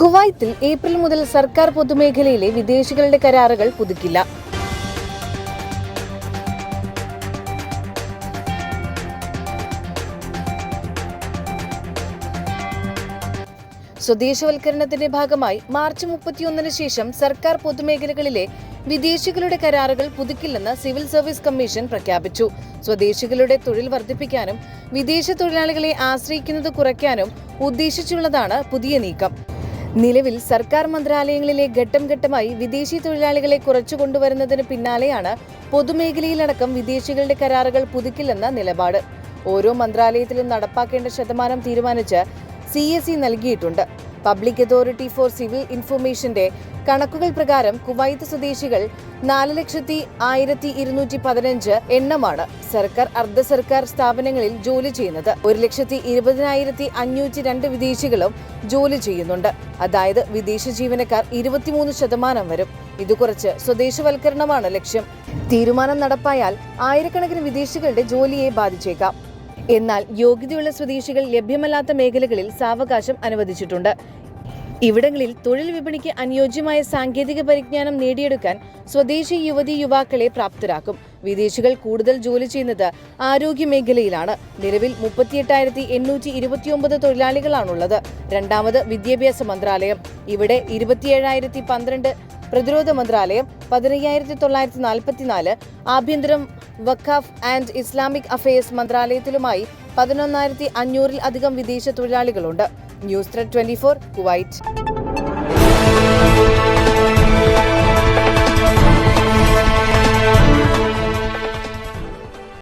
കുവൈത്തിൽ ഏപ്രിൽ മുതൽ സർക്കാർ പൊതുമേഖലയിലെ വിദേശികളുടെ കരാറുകൾ പുതുക്കില്ല. സ്വദേശവൽക്കരണത്തിന്റെ ഭാഗമായി മാർച്ച് മുപ്പത്തിയൊന്നിന് ശേഷം സർക്കാർ പൊതുമേഖലകളിലെ വിദേശികളുടെ കരാറുകൾ പുതുക്കില്ലെന്ന് സിവിൽ സർവീസ് കമ്മീഷൻ പ്രഖ്യാപിച്ചു. സ്വദേശികളുടെ തൊഴിൽ വർദ്ധിപ്പിക്കാനും വിദേശ തൊഴിലാളികളെ ആശ്രയിക്കുന്നത് കുറയ്ക്കാനും ഉദ്ദേശിച്ചുള്ളതാണ് പുതിയ നീക്കം. നിലവിൽ സർക്കാർ മന്ത്രാലയങ്ങളിലെ ഘട്ടം ഘട്ടമായി വിദേശി തൊഴിലാളികളെ കുറച്ചു കൊണ്ടുവരുന്നതിന് പിന്നാലെയാണ് പൊതുമേഖലയിലടക്കം വിദേശികളുടെ കരാറുകൾ പുതുക്കില്ലെന്ന നിലപാട്. ഓരോ മന്ത്രാലയത്തിലും നടപ്പാക്കേണ്ട ശതമാനം തീരുമാനിച്ച് സി നൽകിയിട്ടുണ്ട്. പബ്ലിക് അതോറിറ്റി ഫോർ സിവിൽ ഇൻഫർമേഷന്റെ കണക്കുകൾ പ്രകാരം കുവൈത്ത് സ്വദേശികൾ നാല് ലക്ഷത്തി ആയിരത്തി ഇരുന്നൂറ്റി പതിനഞ്ച് എണ്ണമാണ് സർക്കാർ അർദ്ധ സർക്കാർ സ്ഥാപനങ്ങളിൽ ജോലി ചെയ്യുന്നത്. ഒരു ലക്ഷത്തി ഇരുപതിനായിരത്തി അഞ്ഞൂറ്റി രണ്ട് വിദേശികളും ജോലി ചെയ്യുന്നുണ്ട്. അതായത് വിദേശ ജീവനക്കാർ ഇരുപത്തിമൂന്ന് ശതമാനം വരും. ഇത് കുറച്ച് സ്വദേശവൽക്കരണമാണ് ലക്ഷ്യം. തീരുമാനം നടപ്പായാൽ ആയിരക്കണക്കിന് വിദേശികളുടെ ജോലിയെ ബാധിച്ചേക്കാം. എന്നാൽ യോഗ്യതയുള്ള സ്വദേശികൾ ലഭ്യമല്ലാത്ത മേഖലകളിൽ സാവകാശം അനുവദിച്ചിട്ടുണ്ട്. ഇവിടങ്ങളിൽ തൊഴിൽ വിപണിക്ക് അനുയോജ്യമായ സാങ്കേതിക പരിജ്ഞാനം നേടിയെടുക്കാൻ സ്വദേശി യുവതി യുവാക്കളെ പ്രാപ്തരാക്കും. വിദേശികൾ കൂടുതൽ ജോലി ചെയ്യുന്നത് ആരോഗ്യ മേഖലയിലാണ്. നിലവിൽ മുപ്പത്തിയെട്ടായിരത്തി എണ്ണൂറ്റി ഇരുപത്തിയൊമ്പത് തൊഴിലാളികളാണുള്ളത്. രണ്ടാമത് വിദ്യാഭ്യാസ മന്ത്രാലയം. ഇവിടെ ഇരുപത്തിയേഴായിരത്തി പന്ത്രണ്ട് പ്രതിരോധ മന്ത്രാലയം പതിനയ്യായിരത്തി തൊള്ളായിരത്തി നാൽപ്പത്തിനാല് ആഭ്യന്തരം വഖാഫ് ആൻഡ് ഇസ്ലാമിക് അഫയേഴ്സ് മന്ത്രാലയത്തിലുമായി പതിനൊന്നായിരത്തി അഞ്ഞൂറിൽ അധികം വിദേശ തൊഴിലാളികളുണ്ട്. News thread twenty four Kuwait.